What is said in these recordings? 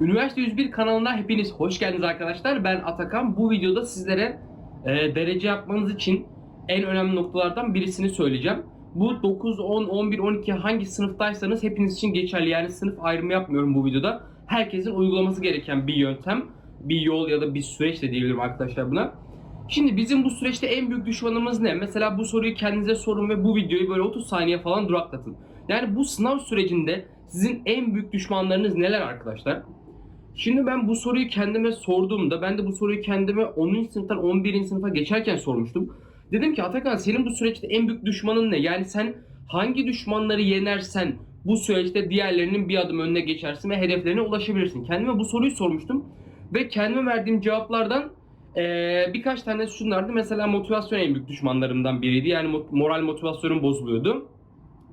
Üniversite 101 kanalına hepiniz hoş geldiniz arkadaşlar. Ben Atakan. Bu videoda sizlere e, derece yapmanız için en önemli noktalardan birisini söyleyeceğim. Bu 9, 10, 11, 12 hangi sınıftaysanız hepiniz için geçerli. Yani sınıf ayrımı yapmıyorum bu videoda. Herkesin uygulaması gereken bir yöntem, bir yol ya da bir süreç de diyebilirim arkadaşlar buna. Şimdi bizim bu süreçte en büyük düşmanımız ne? Mesela bu soruyu kendinize sorun ve bu videoyu böyle 30 saniye falan duraklatın. Yani bu sınav sürecinde sizin en büyük düşmanlarınız neler arkadaşlar? Şimdi ben bu soruyu kendime sorduğumda, ben de bu soruyu kendime 10. sınıftan 11. sınıfa geçerken sormuştum. Dedim ki Atakan senin bu süreçte en büyük düşmanın ne? Yani sen hangi düşmanları yenersen bu süreçte diğerlerinin bir adım önüne geçersin ve hedeflerine ulaşabilirsin. Kendime bu soruyu sormuştum ve kendime verdiğim cevaplardan eee, birkaç tane şunlardı. Mesela motivasyon en büyük düşmanlarımdan biriydi. Yani mo- moral motivasyonum bozuluyordu.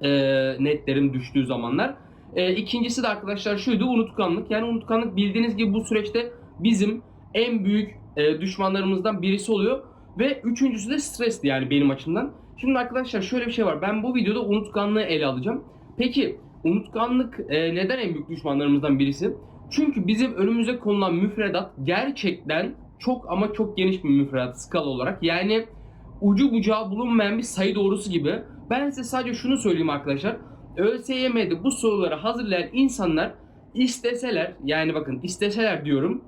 Eee, netlerim düştüğü zamanlar. E, ikincisi de arkadaşlar şuydu unutkanlık. Yani unutkanlık bildiğiniz gibi bu süreçte bizim en büyük e, düşmanlarımızdan birisi oluyor. Ve üçüncüsü de stresti yani benim açımdan. Şimdi arkadaşlar şöyle bir şey var. Ben bu videoda unutkanlığı ele alacağım. Peki unutkanlık e, neden en büyük düşmanlarımızdan birisi? Çünkü bizim önümüze konulan müfredat gerçekten çok ama çok geniş bir müfredat skala olarak. Yani ucu bucağı bulunmayan bir sayı doğrusu gibi. Ben size sadece şunu söyleyeyim arkadaşlar. ÖSYM'de bu soruları hazırlayan insanlar isteseler yani bakın isteseler diyorum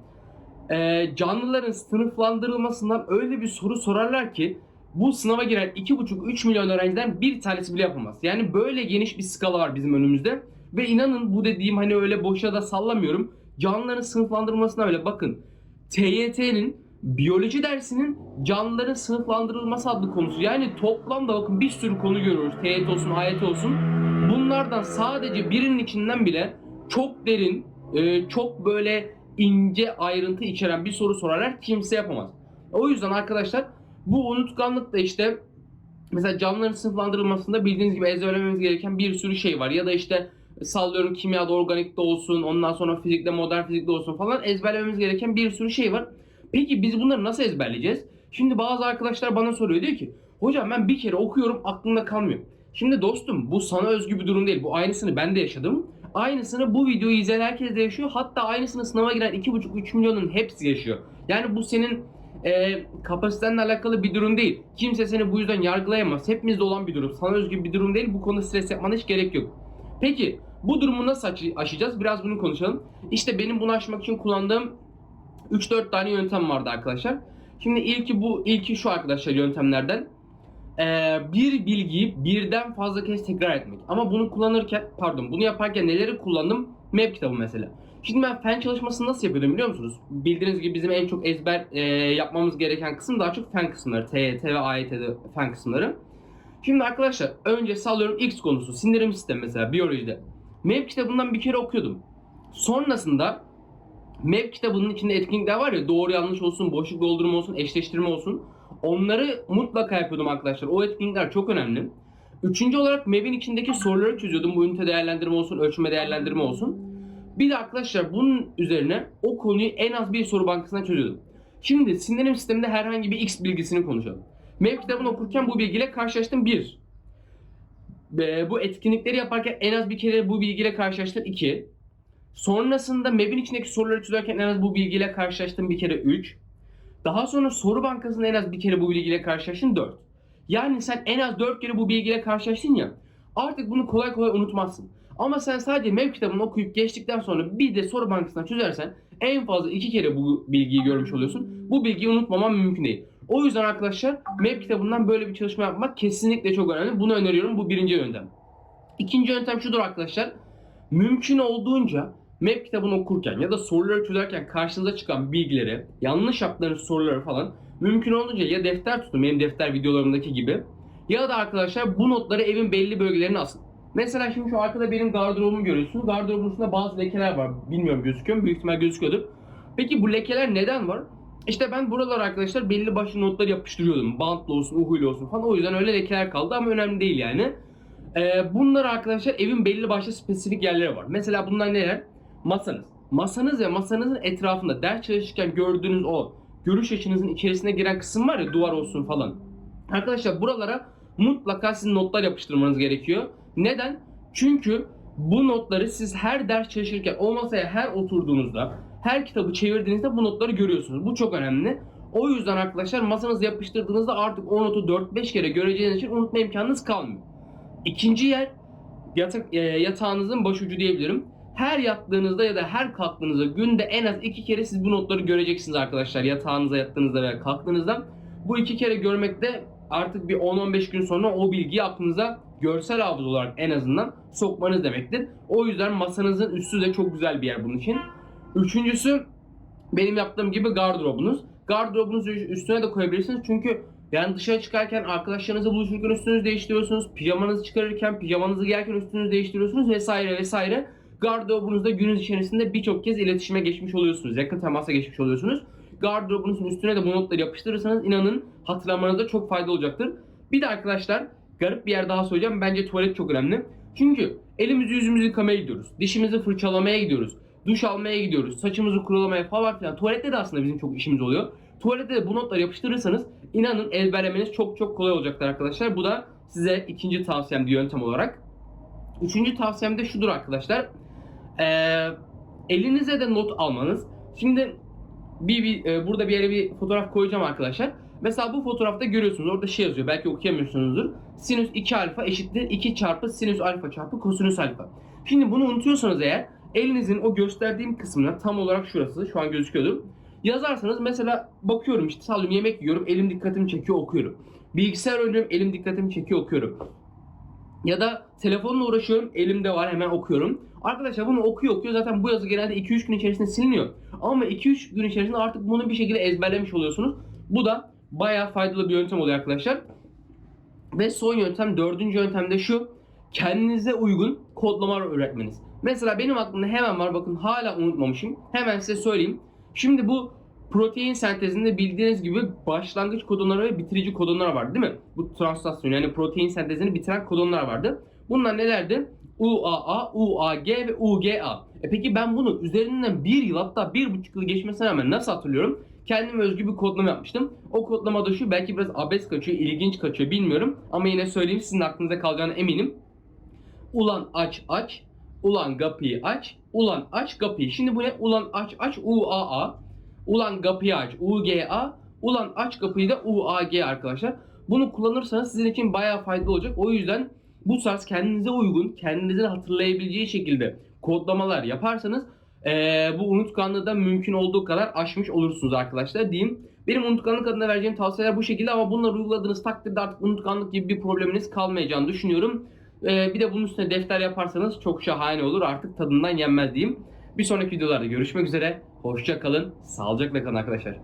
eee, canlıların sınıflandırılmasından öyle bir soru sorarlar ki bu sınava giren 2,5-3 milyon öğrenciden bir tanesi bile yapamaz. Yani böyle geniş bir skala var bizim önümüzde. Ve inanın bu dediğim hani öyle boşa da sallamıyorum. Canlıların sınıflandırılmasına öyle bakın. TYT'nin biyoloji dersinin canlıların sınıflandırılması adlı konusu. Yani toplamda bakın bir sürü konu görüyoruz. TYT olsun, AYT olsun. Bunlardan sadece birinin içinden bile çok derin, e, çok böyle ince ayrıntı içeren bir soru sorarlar kimse yapamaz. O yüzden arkadaşlar bu unutkanlık da işte mesela canlıların sınıflandırılmasında bildiğiniz gibi ezberlememiz gereken bir sürü şey var. Ya da işte sallıyorum kimyada organikte olsun, ondan sonra fizikte modern fizikte olsun falan ezberlememiz gereken bir sürü şey var. Peki biz bunları nasıl ezberleyeceğiz? Şimdi bazı arkadaşlar bana soruyor diyor ki hocam ben bir kere okuyorum aklımda kalmıyor. Şimdi dostum bu sana özgü bir durum değil. Bu aynısını ben de yaşadım. Aynısını bu videoyu izleyen herkes de yaşıyor. Hatta aynısını sınava giren 2,5-3 milyonun hepsi yaşıyor. Yani bu senin e, kapasitenle alakalı bir durum değil. Kimse seni bu yüzden yargılayamaz. Hepimizde olan bir durum. Sana özgü bir durum değil. Bu konuda stres yapmana hiç gerek yok. Peki bu durumu nasıl aşacağız? Biraz bunu konuşalım. İşte benim bunu aşmak için kullandığım 3-4 tane yöntem vardı arkadaşlar. Şimdi ilki bu, ilki şu arkadaşlar yöntemlerden. Ee, bir bilgiyi birden fazla kez tekrar etmek. Ama bunu kullanırken, pardon bunu yaparken neleri kullandım? Map kitabı mesela. Şimdi ben fen çalışmasını nasıl yapıyordum biliyor musunuz? Bildiğiniz gibi bizim en çok ezber e, yapmamız gereken kısım daha çok fen kısımları. TYT ve AYT'de fen kısımları. Şimdi arkadaşlar önce sallıyorum X konusu sindirim sistemi mesela biyolojide. Map kitabından bir kere okuyordum. Sonrasında Map kitabının içinde etkinlikler var ya doğru yanlış olsun, boşluk doldurma olsun, eşleştirme olsun. Onları mutlaka yapıyordum arkadaşlar. O etkinlikler çok önemli. Üçüncü olarak Map'in içindeki soruları çözüyordum. Bu ünite değerlendirme olsun, ölçme değerlendirme olsun. Bir de arkadaşlar bunun üzerine o konuyu en az bir soru bankasına çözüyordum. Şimdi sindirim sisteminde herhangi bir X bilgisini konuşalım. Map kitabını okurken bu bilgiyle karşılaştım bir. Ve bu etkinlikleri yaparken en az bir kere bu bilgiyle karşılaştım iki. Sonrasında MEB'in içindeki soruları çözerken en az bu bilgiyle karşılaştım bir kere 3. Daha sonra soru bankasında en az bir kere bu bilgiyle karşılaştın 4. Yani sen en az 4 kere bu bilgiyle karşılaştın ya artık bunu kolay kolay unutmazsın. Ama sen sadece MEB kitabını okuyup geçtikten sonra bir de soru bankasından çözersen en fazla 2 kere bu bilgiyi görmüş oluyorsun. Bu bilgiyi unutmaman mümkün değil. O yüzden arkadaşlar MEB kitabından böyle bir çalışma yapmak kesinlikle çok önemli. Bunu öneriyorum. Bu birinci yöntem. İkinci yöntem şudur arkadaşlar. Mümkün olduğunca map kitabını okurken ya da soruları çözerken karşınıza çıkan bilgileri, yanlış yaptığınız soruları falan mümkün olduğunca ya defter tutun benim defter videolarımdaki gibi ya da arkadaşlar bu notları evin belli bölgelerine asın. Mesela şimdi şu arkada benim gardırobumu görüyorsunuz. Gardırobun üstünde bazı lekeler var. Bilmiyorum gözüküyor mu? Büyük ihtimal gözüküyordur. Peki bu lekeler neden var? İşte ben buralara arkadaşlar belli başlı notlar yapıştırıyordum. Bantla olsun, uhuyla olsun falan. O yüzden öyle lekeler kaldı ama önemli değil yani. Ee, bunlar arkadaşlar evin belli başlı spesifik yerleri var. Mesela bunlar neler? Masanız. Masanız ve masanızın etrafında ders çalışırken gördüğünüz o görüş açınızın içerisine giren kısım var ya duvar olsun falan. Arkadaşlar buralara mutlaka sizin notlar yapıştırmanız gerekiyor. Neden? Çünkü Bu notları siz her ders çalışırken o masaya her oturduğunuzda, her kitabı çevirdiğinizde bu notları görüyorsunuz. Bu çok önemli. O yüzden arkadaşlar masanıza yapıştırdığınızda artık o notu 4-5 kere göreceğiniz için unutma imkanınız kalmıyor. İkinci yer yatak, e, yatağınızın başucu diyebilirim. Her yattığınızda ya da her kalktığınızda günde en az iki kere siz bu notları göreceksiniz arkadaşlar. Yatağınıza yattığınızda veya kalktığınızda. Bu iki kere görmekte artık bir 10-15 gün sonra o bilgiyi aklınıza görsel hafıza olarak en azından sokmanız demektir. O yüzden masanızın üstü de çok güzel bir yer bunun için. Üçüncüsü benim yaptığım gibi gardırobunuz. Gardırobunuz üstüne de koyabilirsiniz çünkü yani dışarı çıkarken arkadaşlarınızla buluşurken üstünüzü değiştiriyorsunuz. Pijamanızı çıkarırken, pijamanızı giyerken üstünüzü değiştiriyorsunuz vesaire vesaire. Gardırobunuzda günün içerisinde birçok kez iletişime geçmiş oluyorsunuz. Yakın temasa geçmiş oluyorsunuz. Gardırobunuzun üstüne de bu notları yapıştırırsanız inanın hatırlamanıza çok fayda olacaktır. Bir de arkadaşlar garip bir yer daha söyleyeceğim. Bence tuvalet çok önemli. Çünkü elimizi yüzümüzü yıkamaya gidiyoruz. Dişimizi fırçalamaya gidiyoruz. Duş almaya gidiyoruz. Saçımızı kurulamaya falan filan. Tuvalette de aslında bizim çok işimiz oluyor. Tuvalette de bu notları yapıştırırsanız inanın ezberlemeniz çok çok kolay olacaktır arkadaşlar. Bu da size ikinci tavsiyem bir yöntem olarak. Üçüncü tavsiyem de şudur arkadaşlar. Ee, elinize de not almanız. Şimdi bir, bir e, burada bir yere bir fotoğraf koyacağım arkadaşlar. Mesela bu fotoğrafta görüyorsunuz orada şey yazıyor belki okuyamıyorsunuzdur. Sinüs 2 alfa eşittir 2 çarpı sinüs alfa çarpı kosinüs alfa. Şimdi bunu unutuyorsanız eğer elinizin o gösterdiğim kısmına tam olarak şurası şu an gözüküyordur. Yazarsanız mesela bakıyorum işte sallıyorum yemek yiyorum elim dikkatimi çekiyor okuyorum. Bilgisayar oynuyorum elim dikkatimi çekiyor okuyorum. Ya da telefonla uğraşıyorum elimde var hemen okuyorum. Arkadaşlar bunu okuyor okuyor zaten bu yazı genelde 2-3 gün içerisinde siliniyor. Ama 2-3 gün içerisinde artık bunu bir şekilde ezberlemiş oluyorsunuz. Bu da bayağı faydalı bir yöntem oluyor arkadaşlar. Ve son yöntem, dördüncü yöntem de şu. Kendinize uygun kodlamalar öğretmeniz. Mesela benim aklımda hemen var bakın hala unutmamışım. Hemen size söyleyeyim. Şimdi bu protein sentezinde bildiğiniz gibi başlangıç kodonları ve bitirici kodonlar var değil mi? Bu translasyon yani protein sentezini bitiren kodonlar vardı. Bunlar nelerdi? UAA, UAG ve UGA. E peki ben bunu üzerinden bir yıl hatta bir buçuk yıl geçmesine rağmen nasıl hatırlıyorum? Kendime özgü bir kodlama yapmıştım. O kodlama da şu belki biraz abes kaçıyor, ilginç kaçıyor bilmiyorum. Ama yine söyleyeyim sizin aklınıza kalacağına eminim. Ulan aç aç, ulan kapıyı aç, ulan aç kapıyı. Şimdi bu ne? Ulan aç aç UAA, ulan kapıyı aç UGA, ulan aç kapıyı da UAG arkadaşlar. Bunu kullanırsanız sizin için bayağı faydalı olacak. O yüzden bu tarz kendinize uygun, kendinizin hatırlayabileceği şekilde kodlamalar yaparsanız eee, bu unutkanlığı da mümkün olduğu kadar aşmış olursunuz arkadaşlar diyeyim. Benim unutkanlık adına vereceğim tavsiyeler bu şekilde ama bunları uyguladığınız takdirde artık unutkanlık gibi bir probleminiz kalmayacağını düşünüyorum. Eee, bir de bunun üstüne defter yaparsanız çok şahane olur artık tadından yenmez diyeyim. Bir sonraki videolarda görüşmek üzere. Hoşça kalın, sağlıcakla kalın arkadaşlar.